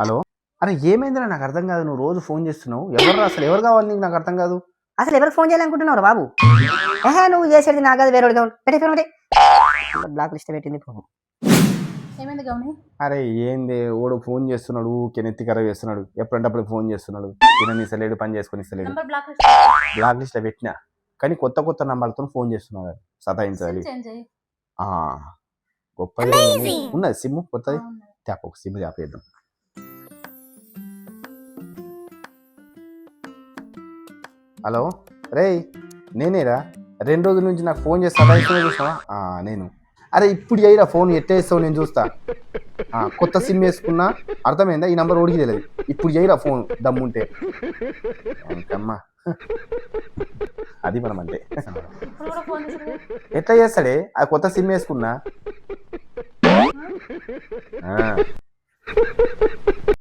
Hello? అరే ఏమైందిరా? నాకు అర్థం కాదు. నువ్వు రోజు ఫోన్ చేస్తున్నావు. ఎవరు అసలు ఎవరు కావాలి నీకు? నాకు అర్థం కాదు. అసలు ఎవరికి ఫోన్ చేయాలనుకుంటున్నావు బాబు? ఏహే నువ్వు చేసేది నాకు కాదు వేరే పెట్టే ఫోన్ పెట్టి. బ్లాక్ లిస్ట్ పెట్టింది ఫోన్ ఏమైంది గౌని? అరే ఏంది? ఓడు ఫోన్ చేస్తున్నాడు కెనెత్తి కరవ్ చేస్తున్నాడు ఎప్పుడంటప్పుడు ఫోన్ చేస్తున్నాడు. తినని ఇస్తలేడు పని చేసుకొని ఇస్తలేడు నంబర్ బ్లాక్ బ్లాక్ లిస్ట్లో పెట్టినా. కానీ కొత్త కొత్త నంబర్లతో ఫోన్ చేస్తున్నాడు సతాయించాలి. చేంజ్ అయ్యి ఆ, గొప్పది. ఉన్నది సిమ్ కొత్తది. ట్యాప్ ఒక సిమ్ ట్యాప్ చేద్దాం. హలో? రేయ్ నేనేరా? రెండు రోజుల నుంచి నాకు ఫోన్ చేసి సదాయిస్తున్నా చూసావా నేను. అరే ఇప్పుడు అయ్యిరా ఫోన్ ఎట్టేస్తావు నేను చూస్తా. కొత్త సిమ్ వేసుకున్నా అర్థమైందా? ఈ నంబర్ ఓడికి తెలియదు. ఇప్పుడు చేయరా ఫోన్ దమ్ముంటే. అమ్మా. అది మనం అంటే ఎట్లా చేస్తాడే? ఆ కొత్త సిమ్ వేసుకున్నా.